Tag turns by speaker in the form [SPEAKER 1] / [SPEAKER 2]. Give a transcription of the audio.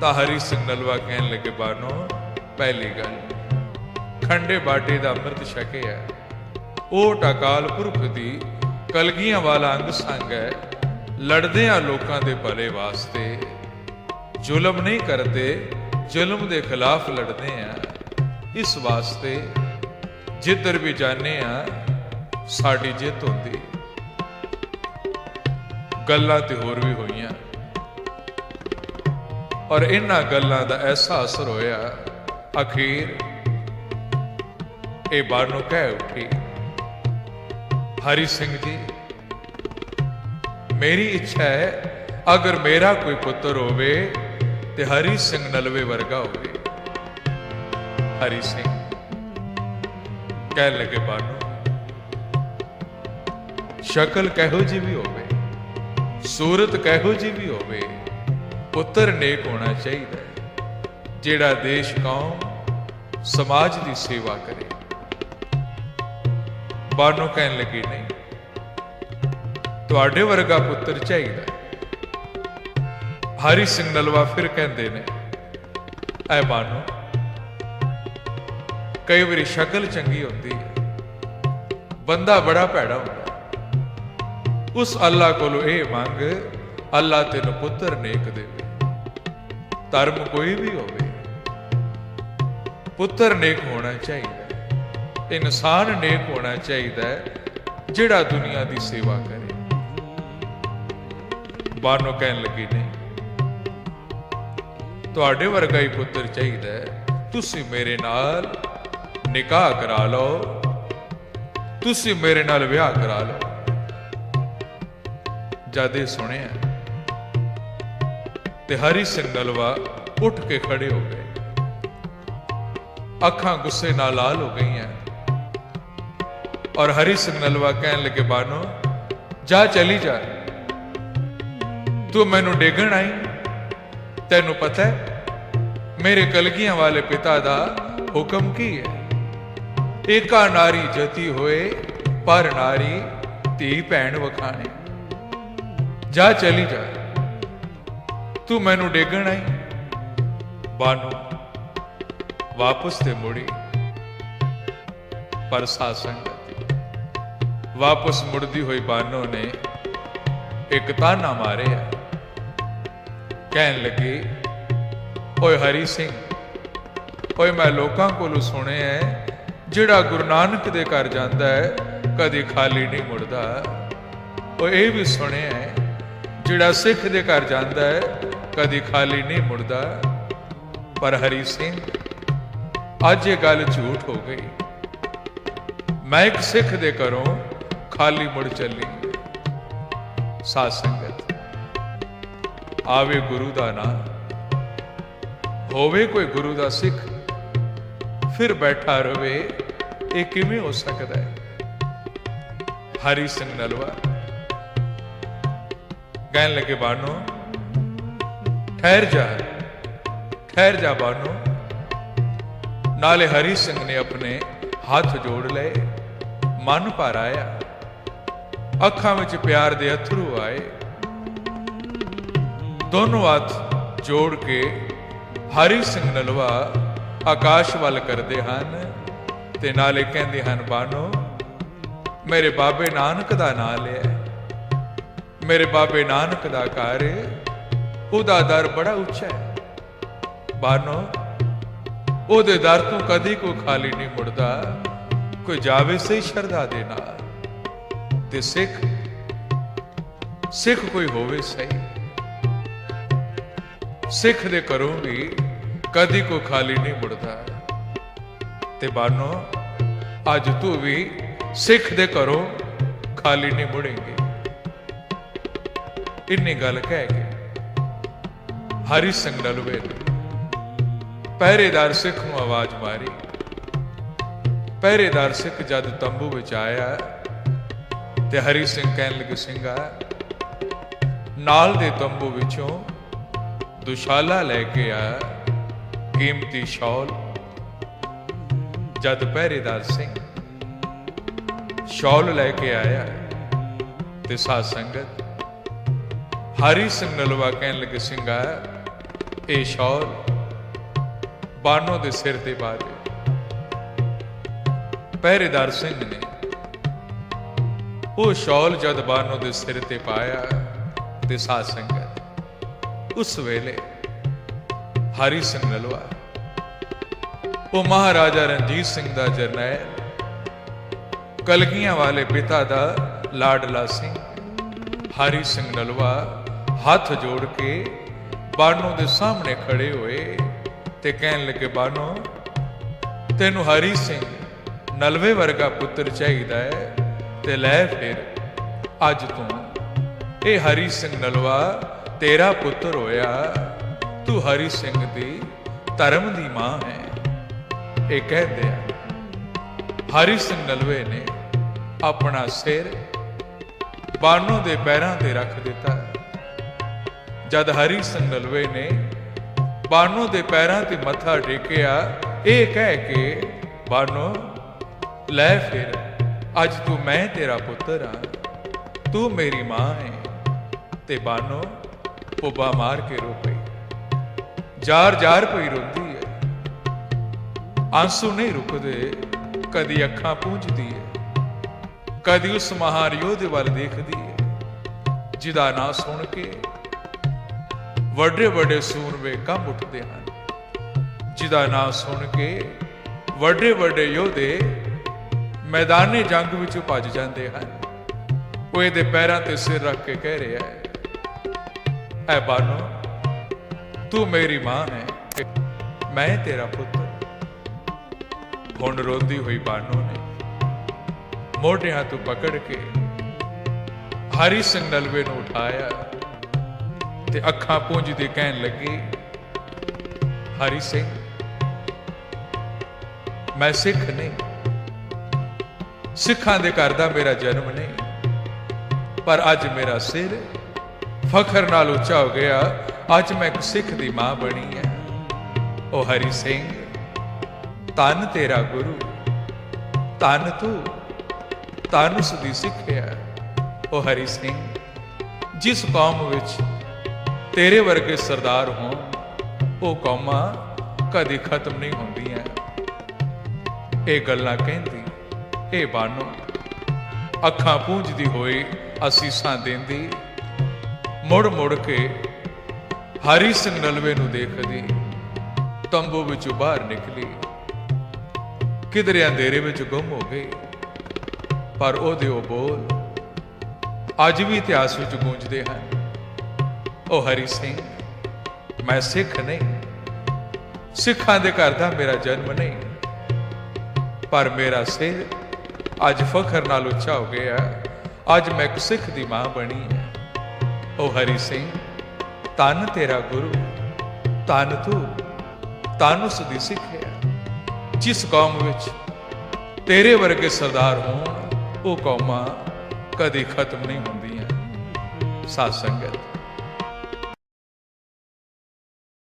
[SPEAKER 1] ਤਾਂ ਹਰੀ ਸਿੰਘ ਨਲਵਾ ਕਹਿਣ ਲੱਗੇ ਬਾਨੋ ਪਹਿਲੀ ਗੱਲ, ਖੰਡੇ ਬਾਟੇ ਦਾ ਅੰਮ੍ਰਿਤ ਛਕੇ ਹੈ। ਉਹ ਟਕਾਲ ਪੁਰਖ ਦੀ ਕਲਗੀਆਂ ਵਾਲਾ ਅੰਗ ਸੰਗ ਹੈ। ਲੜਦੇ ਆ ਲੋਕਾਂ ਦੇ ਭਲੇ ਵਾਸਤੇ ਜ਼ੁਲਮ ਨਹੀਂ ਕਰਦੇ, ਜ਼ੁਲਮ ਦੇ ਖਿਲਾਫ ਲੜਦੇ ਆ ਇਸ ਵਾਸਤੇ ਜਿੱਧਰ ਵੀ ਜਾਂਦੇ ਆ ਸਾਡੀ ਜਿੱਤ ਹੁੰਦੀ ਗੱਲਾਂ ਤੇ ਹੋਰ ਵੀ ਹੋਈਆਂ। ਔਰ ਇਹਨਾਂ ਗੱਲਾਂ ਦਾ ਐਸਾ ਅਸਰ ਹੋਇਆ ਅਖੀਰ ਇਹ ਬਾਨੋ ਕਹਿ ਉੱਠੀ, ਹਰੀ ਸਿੰਘ ਜੀ, ਮੇਰੀ ਇੱਛਾ ਹੈ, ਅਗਰ ਮੇਰਾ ਕੋਈ ਪੁੱਤਰ ਹੋਵੇ ਤੇ ਹਰੀ ਸਿੰਘ ਨਲਵੇ ਵਰਗਾ ਹੋਵੇ। ਹਰੀ ਸਿੰਘ ਕਹਿ ਲੱਗੇ ਬਾਨੂ ਸ਼ਕਲ ਕਹੋ ਜੀ ਵੀ ਹੋਵੇ, ਸੂਰਤ ਕਹੋ ਜੀ ਵੀ ਹੋਵੇ ਪੁੱਤਰ ਨੇਕ ਹੋਣਾ ਚਾਹੀਦਾ ਹੈ, ਜਿਹੜਾ ਦੇਸ਼ ਕੌਮ ਸਮਾਜ ਦੀ ਸੇਵਾ ਕਰੇ। ਬਾਨੋ ਕਹਿਣ ਲੱਗੀ ਨਹੀਂ ਤੁਹਾਡੇ ਵਰਗਾ ਪੁੱਤਰ ਚਾਹੀਦਾ ਹਰੀ ਸਿੰਘ ਨਲਵਾ ਫਿਰ ਕਹਿੰਦੇ ਨੇ ਐ ਬਾਨੋ ਕਈ ਵਾਰੀ ਸ਼ਕਲ ਚੰਗੀ ਹੁੰਦੀ ਹੈ ਬੰਦਾ ਬੜਾ ਭੈੜਾ ਹੁੰਦਾ ਉਸ ਅੱਲਾ ਕੋਲੋਂ ਇਹ ਮੰਗ ਅੱਲਾ ਤੈਨੂੰ ਪੁੱਤਰ ਨੇਕ ਦੇਵੇ। ਧਰਮ ਕੋਈ ਵੀ ਹੋਵੇ, ਪੁੱਤਰ ਨੇਕ ਹੋਣਾ ਚਾਹੀਦਾ ਇਨਸਾਨ ਨੇਕ ਹੋਣਾ ਚਾਹੀਦਾ ਜਿਹੜਾ ਦੁਨੀਆ ਦੀ ਸੇਵਾ ਕਰੇ। ਬਾਨੋ ਕਹਿਣ ਲੱਗੀ, ਨਹੀਂ, ਤੁਹਾਡੇ ਵਰਗਾ ਹੀ ਪੁੱਤਰ ਚਾਹੀਦਾ ਤੁਸੀਂ ਮੇਰੇ ਨਾਲ ਨਿਕਾਹ ਕਰਾ ਲਓ। ਤੁਸੀਂ ਮੇਰੇ ਨਾਲ ਵਿਆਹ ਕਰਾ ਲਓ। ਜਦ ਇਹ ਸੁਣਿਆ ਤੇ ਹਰੀ ਸਿੰਘ ਨਲਵਾ ਉੱਠ ਕੇ ਖੜੇ ਹੋ ਗਏ। ਅੱਖਾਂ ਗੁੱਸੇ ਨਾਲ ਲਾਲ ਹੋ ਗਈਆਂ। ਔਰ ਹਰੀ ਸਿੰਘ ਨਲਵਾ ਕਹਿਣ ਲੱਗੇ, ਬਾਨੋ, ਜਾ ਚਲੀ ਜਾ। ਤੂੰ ਮੈਨੂੰ ਡੇਗਣ ਆਈ। ਤੈਨੂੰ ਪਤਾ ਹੈ, ਮੇਰੇ ਕਲਗੀਆਂ ਵਾਲੇ ਪਿਤਾ ਦਾ ਹੁਕਮ ਕੀ ਹੈ? ਏਕਾ ਨਾਰੀ ਜਤੀ ਹੋਏ, ਪਰ ਨਾਰੀ ਧੀ ਭੈਣ ਵਖਾਣੇ। ਜਾ ਚਲੀ ਜਾ। ਤੂੰ ਮੈਨੂੰ ਡੇਗਣ ਆਈ। ਬਾਨੂ ਵਾਪਸ ਤੇ ਮੁੜੀ। ਪਰ ਸਾਧ ਸੰਗਤ ਵਾਪਸ ਮੁੜਦੀ ਹੋਈ ਬਾਨੋ ਨੇ ਇੱਕ ਤਾਨਾ ਮਾਰਿਆ। ਕਹਿਣ ਲੱਗੀ, ਓਏ ਹਰੀ ਸਿੰਘ, ਓਏ ਮੈਂ ਲੋਕਾਂ ਕੋਲੋਂ ਸੁਣਿਆ ਜਿਹੜਾ ਗੁਰੂ ਨਾਨਕ ਦੇ ਘਰ ਜਾਂਦਾ ਹੈ, ਕਦੇ ਖਾਲੀ ਨਹੀਂ ਮੁੜਦਾ। ਓਏ ਇਹ ਵੀ ਸੁਣਿਆ ਜਿਹੜਾ ਸਿੱਖ ਦੇ ਘਰ ਜਾਂਦਾ ਹੈ ਕਦੀ ਖਾਲੀ ਨਹੀਂ ਮੁੜਦਾ। ਪਰ ਹਰੀ ਸਿੰਘ, ਅੱਜ ਇਹ ਗੱਲ ਝੂਠ ਹੋ ਗਈ। ਮੈਂ ਇੱਕ ਸਿੱਖ ਦੇ ਘਰੋਂ ਖਾਲੀ ਮੁੜ ਚੱਲੀ। ਸਾਧ ਸੰਗਤ, ਆਵੇ ਗੁਰੂ ਦਾ ਨਾਮ ਹੋਵੇ ਕੋਈ ਗੁਰੂ ਦਾ ਸਿੱਖ, ਫਿਰ ਬੈਠਾ ਰਵੇ, ਇਹ ਕਿਵੇਂ ਹੋ ਸਕਦਾ ਹੈ? ਹਰੀ ਸਿੰਘ ਨਲਵਾ ਕਹਿਣ ਲੱਗੇ ਬਾਨੋ ਠਹਿਰ ਜਾ ਠਹਿਰ ਜਾ ਬਾਨੋ ਨਾਲੇ ਹਰੀ ਸਿੰਘ ਨੇ ਆਪਣੇ ਹੱਥ ਜੋੜ ਲਏ, ਮਨ ਭਰ ਆਇਆ। ਅੱਖਾਂ ਵਿੱਚ ਪਿਆਰ ਦੇ ਅਥਰੂ ਆਏ। ਦੋਨੋਂ ਹੱਥ ਜੋੜ ਕੇ ਹਰੀ ਸਿੰਘ ਨਲਵਾ ਆਕਾਸ਼ ਵੱਲ ਕਰਦੇ ਹਨ ਤੇ ਨਾਲੇ ਕਹਿੰਦੇ ਹਨ ਬਾਨੋ ਮੇਰੇ ਬਾਬੇ ਨਾਨਕ ਦਾ ਨਾਮ ਲਿਆ ਮੇਰੇ ਬਾਬੇ ਨਾਨਕ ਦਾ ਘਰ ਉਹਦਾ ਦਰ ਬੜਾ ਉੱਚਾ ਹੈ। ਬਾਨੋ, ਉਹਦੇ ਦਰ ਤੋਂ ਕਦੀ ਕੋਈ ਖਾਲੀ ਨਹੀਂ ਮੁੜਦਾ। ਕੋਈ ਜਾਵੇ ਸਹੀ ਸ਼ਰਧਾ ਦੇ ਨਾਲ। ਤੇ ਸਿੱਖ ਸਿੱਖ ਕੋਈ ਹੋਵੇ ਸਹੀ। ਸਿੱਖ ਦੇ ਘਰੋਂ ਵੀ ਕਦੀ ਕੋਈ ਖਾਲੀ ਨਹੀਂ ਮੁੜਦਾ। ਤੇ ਬਾਨੋ, ਅੱਜ ਤੂੰ ਵੀ ਸਿੱਖ ਦੇ ਘਰੋਂ ਖਾਲੀ ਨਹੀਂ ਮੁੜੇਂਗੇ। ਇੰਨੀ ਗੱਲ ਕਹਿ ਕੇ ਹਰੀ ਸਿੰਘ ਨਲਵੇ ਪਹਿਰੇਦਾਰ ਸਿੱਖ ਨੂੰ ਆਵਾਜ਼ ਮਾਰੀ। ਪਹਿਰੇਦਾਰ ਸਿੱਖ ਜਦ ਤੰਬੂ ਵਿੱਚ ਆਇਆ, ਤੇ ਹਰੀ ਸਿੰਘ ਕਹਿਣ ਲੱਗੇ, ਸਿੰਘਾ, ਨਾਲ ਦੇ ਤੰਬੂ ਵਿੱਚੋਂ ਦੁਸ਼ਾਲਾ ਲੈ ਕੇ ਆ, ਕੀਮਤੀ ਸ਼ੌਲ। ਜਦ ਪਹਿਰੇਦਾਰ ਸਿੰਘ ਸ਼ੌਲ ਲੈ ਕੇ ਆਇਆ, ਤੇ ਸਾਧ ਸੰਗਤ ਹਰੀ ਸਿੰਘ ਨਲਵਾ ਕਹਿਣ ਲੱਗੇ, ਸਿੰਘਾ ਇਹ ਸ਼ੌਲ ਬਾਨੋ ਦੇ ਸਿਰ ਤੇ ਪਾ ਪਹਿਰੇਦਾਰ ਸਿੰਘ ਨੇ ਉਹ ਸ਼ੌਲ ਜਦ ਬਾਨੋ ਦੇ ਸਿਰ ਤੇ ਪਾਇਆ ਤੇ ਸਾਧ ਸੰਗਤ ਉਸ ਵੇਲੇ ਹਰੀ ਸਿੰਘ ਨਲਵਾ ਉਹ ਮਹਾਰਾਜਾ ਰਣਜੀਤ ਸਿੰਘ ਦਾ ਜਰਨੈਲ, ਕਲਗੀਆਂ ਵਾਲੇ ਪਿਤਾ ਦਾ ਲਾਡਲਾ ਸਿੰਘ, ਹਰੀ ਸਿੰਘ ਨਲਵਾ ਹੱਥ ਜੋੜ ਕੇ ਬਾਨੋ ਦੇ ਸਾਹਮਣੇ ਖੜੇ ਹੋਏ ਤੇ ਕਹਿਣ ਲੱਗੇ ਬਾਨੋ ਤੈਨੂੰ ਹਰੀ ਸਿੰਘ ਨਲਵੇ ਵਰਗਾ ਪੁੱਤਰ ਚਾਹੀਦਾ ਹੈ ਤੇ ਲੈ ਫਿਰ, ਅੱਜ ਤੂੰ ਇਹ ਹਰੀ ਸਿੰਘ ਨਲਵਾ ਤੇਰਾ ਪੁੱਤਰ ਹੋਇਆ। ਤੂੰ ਹਰੀ ਸਿੰਘ ਦੀ ਧਰਮ ਦੀ ਮਾਂ ਹੈ। ਇਹ ਕਹਿੰਦੇ ਆ, ਹਰੀ ਸਿੰਘ ਨਲਵੇ ਨੇ ਆਪਣਾ ਸਿਰ ਬਾਨੋ ਦੇ ਪੈਰਾਂ ਤੇ ਰੱਖ ਦਿੱਤਾ। ਜਦ ਹਰੀ ਸਿੰਘ ਨਲਵੇ ਨੇ ਬਾਨੋ ਦੇ ਪੈਰਾਂ ਤੇ ਮੱਥਾ ਟੇਕਿਆ, ਇਹ ਕਹਿ ਕੇ ਬਾਨੋ ਲੈ ਫਿਰ, ਅੱਜ ਤੂੰ ਮੈਂ ਤੇਰਾ ਪੁੱਤਰ ਆ, ਤੂੰ ਮੇਰੀ ਮਾਂ ਹੈ। ਤੇ ਬਾਨੋ ਪੁੱਬਾ ਮਾਰ ਕੇ ਰੋ ਪਈ। ਜਾਰ ਜਾਰ ਪਈ ਰੋਂਦੀ ਹੈ। ਆਂਸੂ ਨਹੀਂ ਰੁਕਦੇ, ਕਦੀ ਅੱਖਾਂ ਪੂੰਝਦੀ ਹੈ। ਕਦੀ ਉਸ ਮਹਾਨ ਯੋਧੇ ਵੱਲ ਦੇਖਦੀ ਹੈ, ਜਿਹਦਾ ਨਾਂ ਸੁਣ ਕੇ ਵੱਡੇ ਵੱਡੇ ਸੂਰਮੇ ਕੰਬ ਉੱਠਦੇ ਹਨ। ਜਿਹਦਾ ਨਾਂ ਸੁਣ ਕੇ ਵੱਡੇ ਵੱਡੇ ਯੋਧੇ ਮੈਦਾਨੇ ਜੰਗ ਵਿੱਚ ਭੱਜ ਜਾਂਦੇ ਹਨ। ਉਹ ਇਹਦੇ ਪੈਰਾਂ ਤੇ ਸਿਰ ਰੱਖ ਕੇ ਕਹਿ ਰਿਹਾ ਹੈ, ਐ ਬਾਨੋ, ਤੂੰ ਮੇਰੀ ਮਾਂ ਹੈ, ਮੈਂ ਤੇਰਾ ਪੁੱਤਰ ਹੁਣ ਰੋਂਦੀ ਹੋਈ ਬਾਨੋ ਨੇ ਮੋਢਿਆਂ ਤੋਂ ਪਕੜ ਕੇ ਹਰੀ ਸਿੰਘ ਨਲਵੇ ਨੂੰ ਉਠਾਇਆ। ਤੇ ਅੱਖਾਂ ਪੂੰਝਦੀ ਕਹਿਣ ਲੱਗੇ, ਹਰੀ ਸਿੰਘ, ਮੈਂ ਸਿੱਖ ਨਹੀਂ। ਸਿੱਖਾਂ ਦੇ ਘਰ ਦਾ ਮੇਰਾ ਜਨਮ ਨਹੀਂ, ਪਰ ਅੱਜ ਮੇਰਾ ਸਿਰ ਫਖਰ ਨਾਲ ਉੱਚਾ ਹੋ ਗਿਆ। ਅੱਜ ਮੈਂ ਇੱਕ ਸਿੱਖ ਦੀ ਮਾਂ ਬਣੀ ਹੈ ਉਹ ਹਰੀ ਸਿੰਘ ਤਨ ਤੇਰਾ ਗੁਰੂ ਤਨ ਤੂੰ ਤਨ ਉਸ ਦੀ ਸਿੱਖਿਆ। ਉਹ ਹਰੀ ਸਿੰਘ, ਜਿਸ ਕੌਮ ਵਿੱਚ ਤੇਰੇ ਵਰਗੇ ਸਰਦਾਰ ਹੋਣ, ਉਹ ਕੌਮਾਂ ਕਦੀ ਖਤਮ ਨਹੀਂ ਹੁੰਦੀਆਂ। ਇਹ ਗੱਲਾਂ ਕਹਿੰਦੀ, ਇਹ ਬਾਨੋ ਅੱਖਾਂ ਪੂੰਝਦੀ ਹੋਈ ਅਸੀਸਾਂ ਦਿੰਦੀ ਮੁੜ ਮੁੜ ਕੇ ਹਰੀ ਸਿੰਘ ਨਲਵੇ ਨੂੰ ਦੇਖਦੀ, ਤੰਬੂ ਵਿੱਚੋਂ ਬਾਹਰ ਨਿਕਲੀ। ਕਿਧਰੇ ਅੰਧੇਰੇ ਵਿੱਚ ਗੁੰਮ ਹੋ ਗਈ, ਪਰ ਉਹਦੇ ਉਹ ਬੋਲ ਅੱਜ ਵੀ ਇਤਿਹਾਸ ਵਿੱਚ ਗੂੰਜਦੇ ਹਨ। ਉਹ ਹਰੀ ਸਿੰਘ, ਮੈਂ ਸਿੱਖ ਨਹੀਂ। ਸਿੱਖਾਂ ਦੇ ਘਰ ਦਾ ਮੇਰਾ ਜਨਮ ਨਹੀਂ। ਪਰ ਮੇਰਾ ਸਿਰ ਅੱਜ ਫਖਰ ਨਾਲ ਉੱਚਾ ਹੋ ਗਿਆ ਅੱਜ ਮੈਂ ਇੱਕ ਸਿੱਖ ਦੀ ਮਾਂ ਬਣੀ ਹੈ। ਉਹ ਹਰੀ ਸਿੰਘ ਤਨ ਤੇਰਾ ਗੁਰੂ। ਤਨ ਤੂੰ ਤਨ ਉਸ ਦੀ ਹੈ। ਜਿਸ ਕੌਮ ਵਿੱਚ ਤੇਰੇ ਵਰਗੇ ਸਰਦਾਰ ਹੋਣ, ਉਹ ਕੌਮਾਂ ਕਦੀ ਖਤਮ ਨਹੀਂ ਹੁੰਦੀਆਂ। ਸਾਧ ਸੰਗਤ।